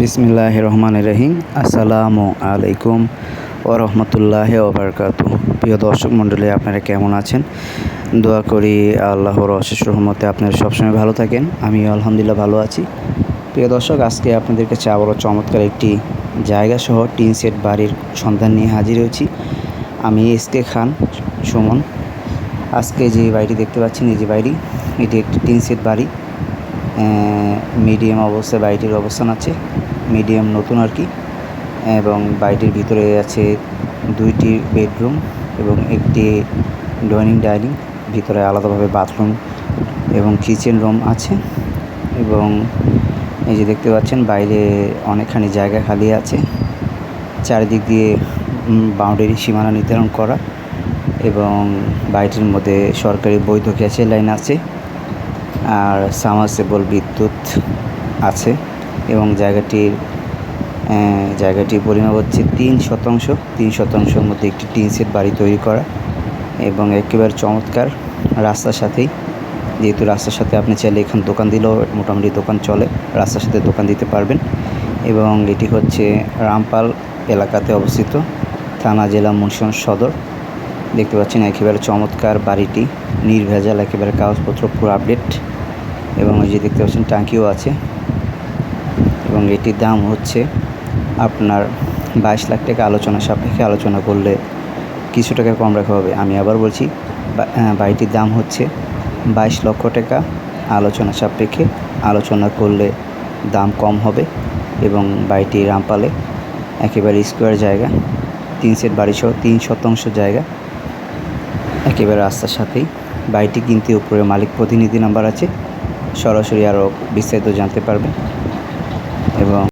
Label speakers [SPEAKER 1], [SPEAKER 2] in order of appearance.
[SPEAKER 1] বিসমিল্লাহ রহমান রহিম। আসসালামু আলাইকুম ও রহমতুল্লাহ ওবরকাত প্রিয় দর্শক মণ্ডলী, আপনারা কেমন আছেন? দোয়া করি আল্লাহর অশেষ রহমতে আপনারা সবসময় ভালো থাকেন। আমি আলহামদুলিল্লাহ ভালো আছি। প্রিয় দর্শক, আজকে আপনাদের কাছে আবারও চমৎকার একটি জায়গা সহ টিন সেট বাড়ির সন্ধান নিয়ে হাজির হয়েছি। আমি এস কে খান সুমন। আজকে যে বাড়িটি দেখতে পাচ্ছেন, এই যে বাড়ি, এটি একটি টিন সেট বাড়ি। মিডিয়াম অবস্থায় বাড়িটির অবস্থান আছে মিডিয়াম নতুন আর কি, এবং বাড়িটির ভিতরে আছে দুইটি বেডরুম এবং একটি ডাইনিং ডাইনিং ভিতরে আলাদাভাবে বাথরুম এবং কিচেন রুম আছে, এবং এই যে দেখতে পাচ্ছেন বাইরে অনেকখানি জায়গা খালি আছে, চারিদিক দিয়ে বাউন্ডারি সীমানা নির্ধারণ করা এবং বাড়িটির মধ্যে সরকারি বৈধ গ্যাসের লাইন আছে। আর সামারসেবল বিদ্যুৎ আছে এবং জায়গাটির জায়গাটির পরিমাপ হচ্ছে তিন শতাংশ। তিন শতাংশের মধ্যে একটি টিন সেট বাড়ি তৈরি করা এবং একেবারে চমৎকার রাস্তার সাথেই। যেহেতু রাস্তার সাথে আপনি চাইলে এখানে দোকান দিলেও মোটামুটি দোকান চলে, রাস্তার সাথে দোকান দিতে পারবেন। এবং এটি হচ্ছে রামপাল এলাকাতে অবস্থিত, থানা, জেলা, মুন্সিগঞ্জ সদর। দেখতে পাচ্ছেন একেবারে চমৎকার বাড়িটি, নির্ভেজাল একেবারে কাগজপত্র, পুরো আপডেট। এবং ওই যে দেখতে পাচ্ছেন টাঙ্কিও আছে এবং এটির দাম হচ্ছে আপনার বাইশ লাখ টাকা আলোচনা সাপেক্ষে আলোচনা করলে কিছু টাকা কম রাখা হবে। আমি আবার বলছি বাড়িটির দাম হচ্ছে বাইশ লক্ষ টাকা আলোচনা সাপেক্ষে আলোচনা করলে দাম কম হবে এবং বাড়িটি রামপালে একেবারে স্কোয়ার জায়গা, তিন সেট বাড়ি সহ তিন শতাংশ জায়গা একেবারে রাস্তার সাথেই। বাড়িটি কিনতে উপরে মালিক প্রতিনিধি নাম্বার আছে। সরাসরি আরও বিস্তারিত জানতে পারবে। এবং